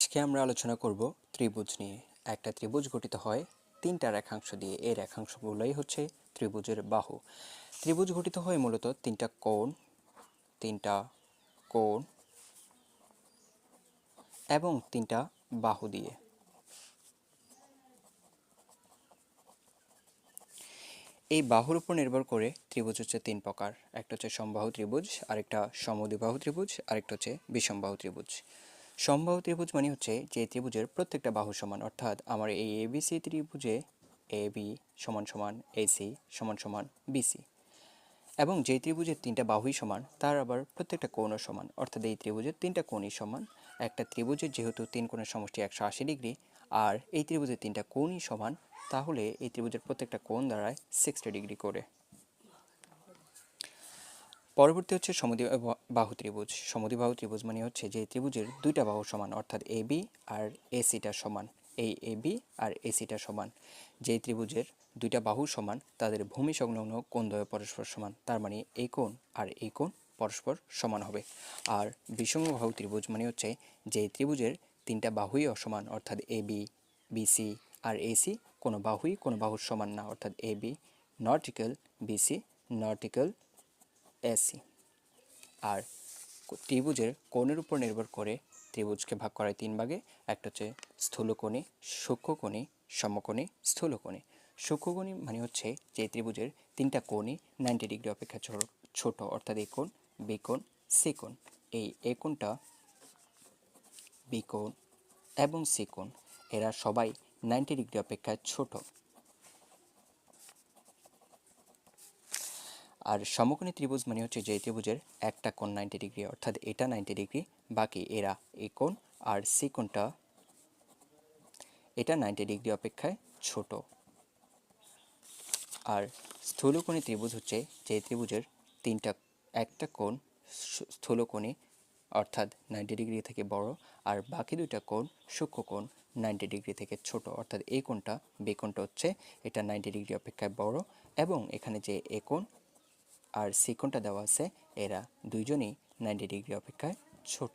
আজকে আমরা আলোচনা করব ত্রিভুজ নিয়ে। একটা ত্রিভুজ গঠিত হয় তিনটা রেখাংশ দিয়ে। এই রেখাংশগুলোই হচ্ছে ত্রিভুজের বাহু। ত্রিভুজ গঠিত হয় মূলত তিনটা কোণ তিনটা কোণ এবং তিনটা বাহু দিয়ে। এই বাহুর উপর নির্ভর করে ত্রিভুজ হচ্ছে তিন প্রকার। একটা হচ্ছে সমবাহু ত্রিভুজ, আরেকটা সমদ্বিবাহু ত্রিভুজ, আরেকটা হচ্ছে বিষমবাহু ত্রিভুজ। সমবাহু ত্রিভুজ মানে হচ্ছে যে ত্রিভুজের প্রত্যেকটা বাহু সমান, অর্থাৎ আমার এই এবিসি ত্রিভুজে এ বি সমান সমান এসি সমান সমান বিসি এবং যে ত্রিভুজের তিনটা বাহুই সমান, তার আবার প্রত্যেকটা কোণও সমান, অর্থাৎ এই ত্রিভুজের তিনটা কোণই সমান। একটা ত্রিভুজের যেহেতু তিন কোণের সমষ্টি একশো আশি ডিগ্রি, আর এই ত্রিভুজের তিনটা কোণই সমান, তাহলে এই ত্রিভুজের প্রত্যেকটা কোণ দাঁড়ায় সিক্সটি ডিগ্রি করে। পরবর্তী হচ্ছে সমদ্বি বাহু ত্রিভুজ। সমদ্বিবাহু ত্রিভুজ মানে হচ্ছে যে ত্রিভুজের দুইটা বাহু সমান, অর্থাৎ এ বি আর এসিটা সমান। এই এ বি আর এসিটা সমান। যে ত্রিভুজের দুইটা বাহু সমান, তাদের ভূমি সংলগ্ন কোণদ্বয় পরস্পর সমান। তার মানে এই কোণ আর এই কোণ পরস্পর সমান হবে। আর বিষম বাহু ত্রিভুজ মানে হচ্ছে যে ত্রিভুজের তিনটা বাহুই অসমান, অর্থাৎ এ বি বিসি আর এসি কোনো বাহুই কোনো বাহুর সমান না, অর্থাৎ A B not equal BC not equal AC. আর ত্রিভুজের কোণের উপর নির্ভর করে ত্রিভুজকে ভাগ করা হয় তিন ভাগে। একটা হচ্ছে স্থূলকোণী, সূক্ষ্মকোণী, সমকোণী, স্থূলকোণী। সূক্ষ্মকোণী মানে হচ্ছে যে ত্রিভুজের তিনটা কোণই নাইনটি ডিগ্রি অপেক্ষা ছোট- অর্থাৎ এই কোণ, বি কোণ, সি কোণ। এই এ কোণটা বি কোণ এবং সি কোণ। এরা সবাই নাইনটি ডিগ্রি অপেক্ষা ছোট। আর সমকোণী ত্রিভুজ মানে হচ্ছে যে ত্রিভুজের একটা কোণ নাইনটি ডিগ্রি অর্থাৎ এটা নাইনটি ডিগ্রি বাকি এরা এই কোণ আর সি কোণটা এটা নাইনটি ডিগ্রি অপেক্ষায় ছোট। আর স্থূলকোণী ত্রিভুজ হচ্ছে যে ত্রিভুজের তিনটা, একটা কোণ স্থূলকোণী, অর্থাৎ নাইনটি ডিগ্রি থেকে বড়, আর বাকি দুইটা কোণ সূক্ষ্ম কোণ নাইনটি ডিগ্রি থেকে ছোট, অর্থাৎ এই কোণটা, বে কোণটা হচ্ছে এটা নাইনটি ডিগ্রি অপেক্ষায় বড়, এবং এখানে যে এ কোণ আর সেকেন্ডটা দেওয়া আছে এরা দুইজনই নাইনটি ডিগ্রি অপেক্ষায় ছোট।